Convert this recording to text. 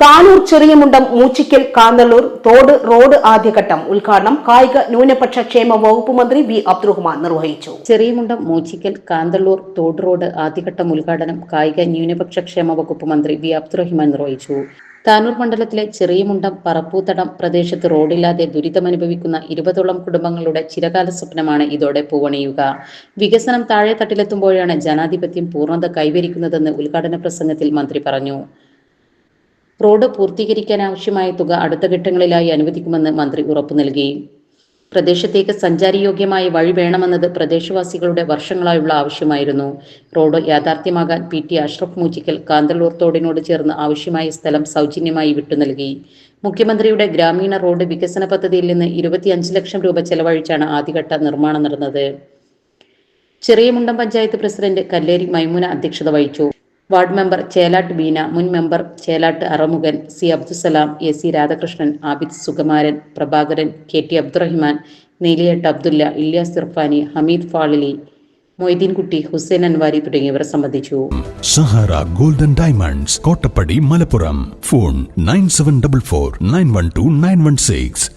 താനൂർ ചെറിയമുണ്ടം മൂച്ചിക്കൽ കാന്തല്ലൂർ തോട് റോഡ് ആദ്യഘട്ടം ഉദ്ഘാടനം കായിക ന്യൂനപക്ഷ ക്ഷേമ വകുപ്പ് മന്ത്രി വി അബ്ദുറഹ്മാൻ നിർവഹിച്ചു. ചെറിയമുണ്ടം മൂച്ചിക്കൽ കാന്തള്ളൂർ തോട് റോഡ് ആദ്യഘട്ടം ഉദ്ഘാടനം കായിക ന്യൂനപക്ഷ ക്ഷേമ വകുപ്പ് മന്ത്രി വി അബ്ദുറഹിമാൻ നിർവഹിച്ചു. താനൂർ മണ്ഡലത്തിലെ ചെറിയമുണ്ടം പറപ്പൂത്തടം പ്രദേശത്ത് റോഡില്ലാതെ ദുരിതമനുഭവിക്കുന്ന ഇരുപതോളം കുടുംബങ്ങളുടെ ചിരകാല സ്വപ്നമാണ് ഇതോടെ പൂവണിയുക. വികസനം താഴെ തട്ടിലെത്തുമ്പോഴാണ് ജനാധിപത്യം പൂർണത കൈവരിക്കുന്നതെന്ന് ഉദ്ഘാടന പ്രസംഗത്തിൽ മന്ത്രി പറഞ്ഞു. റോഡ് പൂർത്തീകരിക്കാൻ ആവശ്യമായ തുക അടുത്ത ഘട്ടങ്ങളിലായി അനുവദിക്കുമെന്ന് മന്ത്രി ഉറപ്പു നൽകി. പ്രദേശത്തേക്ക് സഞ്ചാരയോഗ്യമായ വഴി വേണമെന്നത് പ്രദേശവാസികളുടെ വർഷങ്ങളായുള്ള ആവശ്യമായിരുന്നു. റോഡ് യാഥാർത്ഥ്യമാകാൻ പി ടി അഷ്റഫ് മൂച്ചിക്കൽ കാന്തല്ലൂർ തോടിനോട് ചേർന്ന് ആവശ്യമായ സ്ഥലം സൗജന്യമായി വിട്ടു നൽകി. മുഖ്യമന്ത്രിയുടെ ഗ്രാമീണ റോഡ് വികസന പദ്ധതിയിൽ നിന്ന് ഇരുപത്തിയഞ്ച് ലക്ഷം രൂപ ചെലവഴിച്ചാണ് ആദ്യഘട്ട നിർമ്മാണം നടന്നത്. ചെറിയമുണ്ടം പഞ്ചായത്ത് പ്രസിഡന്റ് കല്ലേരി മൈമുന അധ്യക്ഷത വഹിച്ചു. വാർഡ് മെമ്പർ ചേലാട്ട് ബീന മുൻ member Chelattu Arumughan C Abdussalam A C Radhakrishnan Abid Sukumaran Prabhakaran K T Abdurahiman Neeliyattu Abdulla Ilyas Irfani Hameed Fazili Moideenkutty Hussain Anwari തുടങ്ങിയവർ സംബന്ധിച്ചു. Sahara golden diamonds Kottappadi Malappuram. Phone nine seven double four nine one two nine one six.